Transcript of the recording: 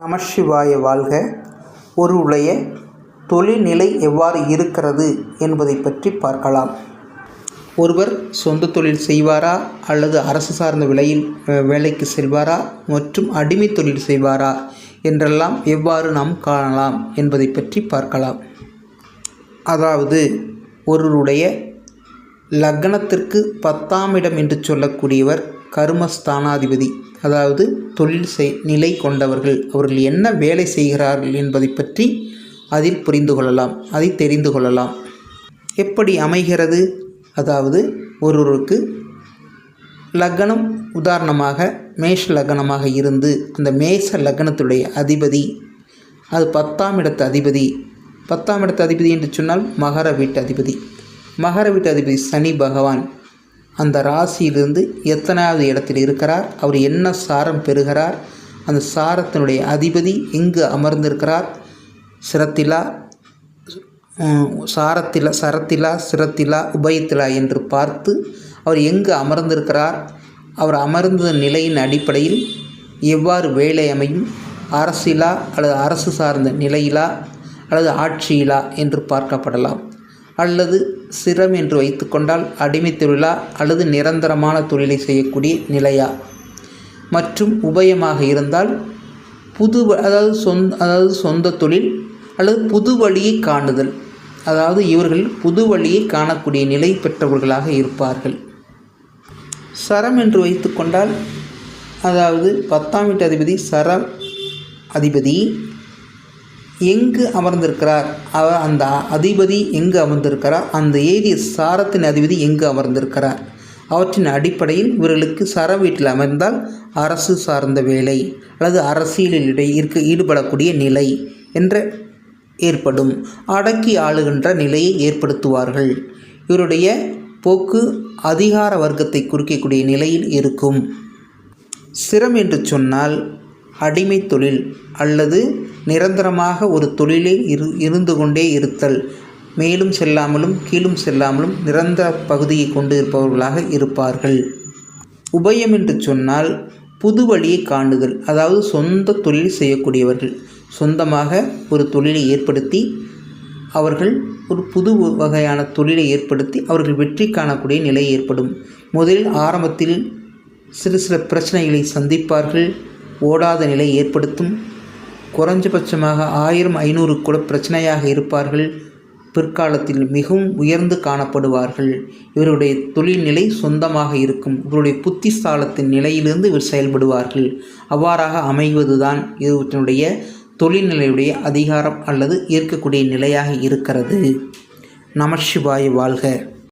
நமசிவாய வாழ்க. ஒருடைய தொழில்நிலை எவ்வாறு இருக்கிறது என்பதை பற்றி பார்க்கலாம். ஒருவர் சொந்த தொழில் செய்வாரா? அல்லது அரசு சார்ந்த விலையில் வேலைக்கு செல்வாரா? மற்றும் அடிமை தொழில் செய்வாரா? என்றெல்லாம் எவ்வாறு நாம் காணலாம் என்பதை பற்றி பார்க்கலாம். அதாவது ஒருவருடைய லக்னத்திற்கு பத்தாம் இடம் என்று சொல்லக்கூடியவர் கர்மஸ்தானாதிபதி அதாவது தொழில் செய் நிலை கொண்டவர்கள் அவர்கள் என்ன வேலை செய்கிறார்கள் என்பதை பற்றி அதில் புரிந்து கொள்ளலாம் அதை தெரிந்து கொள்ளலாம். எப்படி அமைகிறது? அதாவது ஒருவருக்கு லக்னம் உதாரணமாக மேஷ லக்னமாக இருந்து அந்த மேஷ லக்னத்துடைய அதிபதி அது பத்தாம் இடத்து அதிபதி. பத்தாம் இடத்து அதிபதி என்று சொன்னால் மகர வீட்டு அதிபதி. மகர வீட்டு அதிபதி சனி பகவான். அந்த ராசியிலிருந்து எத்தனாவது இடத்தில் இருக்கிறார்? அவர் என்ன சாரம் பெறுகிறார்? அந்த சாரத்தினுடைய அதிபதி எங்கு அமர்ந்திருக்கிறார்? சிரத்திலா சாரத்திலா சரத்திலா சிரத்திலா உபயத்திலா என்று பார்த்து அவர் எங்கு அமர்ந்திருக்கிறார்? அவர் அமர்ந்த நிலையின் அடிப்படையில் எவ்வாறு வேலை அமையும்? அரசிலா அல்லது அரசு சார்ந்த நிலையிலா அல்லது ஆட்சியிலா என்று பார்க்கப்படலாம். அல்லது சிரம் என்று வைத்துக்கொண்டால் அடிமை தொழிலா அல்லது நிரந்தரமான தொழிலை செய்யக்கூடிய நிலையா? மற்றும் உபயமாக இருந்தால் புது அதாவது சொந்த அதாவது சொந்த தொழில் அல்லது புது வழியை காணுதல். அதாவது இவர்கள் புது வழியை காணக்கூடிய நிலை பெற்றவர்களாக இருப்பார்கள். சரம் என்று வைத்துக்கொண்டால் அதாவது பத்தாம் வீட்டு அதிபதி சர அதிபதி எங்கு அமர்ந்திருக்கிறார்? அவர் அந்த அதிபதி எங்கு அமர்ந்திருக்கிறார் அந்த ஏரிய சாரத்தின் அதிபதி எங்கு அமர்ந்திருக்கிறார்? அவற்றின் அடிப்படையில் இவர்களுக்கு சர வீட்டில் அமர்ந்தால் அரசு சார்ந்த வேலை அல்லது அரசியலில் இடையே இருக்க ஈடுபடக்கூடிய நிலை என்ற ஏற்படும். அடக்கி ஆளுகின்ற நிலையை ஏற்படுத்துவார்கள். இவருடைய போக்கு அதிகார வர்க்கத்தை குறிக்கக்கூடிய நிலையில் இருக்கும். சிரம் என்று சொன்னால் அடிமை தொழில் அல்லது நிரந்தரமாக ஒரு தொழிலே இரு இருந்து கொண்டே இருத்தல். மேலும் செல்லாமலும் கீழும் செல்லாமலும் நிரந்தர பகுதியை கொண்டு இருப்பவர்களாக இருப்பார்கள். உபயம் என்று சொன்னால் புது வழியை காண்டுதல் அதாவது சொந்த தொழில் செய்யக்கூடியவர்கள். சொந்தமாக ஒரு தொழிலை ஏற்படுத்தி அவர்கள் ஒரு புது வகையான தொழிலை ஏற்படுத்தி அவர்கள் வெற்றி காணக்கூடிய நிலை ஏற்படும். முதலில் ஆரம்பத்தில் சிறு சில பிரச்சனைகளை சந்திப்பார்கள். ஓடாத நிலை ஏற்படுத்தும்? குறைஞ்சபட்சமாக ஆயிரம் ஐநூறு கூட பிரச்சனையாக இருப்பார்கள். பிற்காலத்தில் மிகவும் உயர்ந்து காணப்படுவார்கள். இவருடைய தொழில்நிலை சொந்தமாக இருக்கும். இவருடைய புத்திசாலத்தின் நிலையிலிருந்து இவர் செயல்படுவார்கள். அவ்வாறாக அமைவதுதான் இவற்றினுடைய தொழில்நிலையுடைய அதிகாரம் அல்லது இருக்கக்கூடிய நிலையாக இருக்கிறது. நமசிவாய் வாழ்க.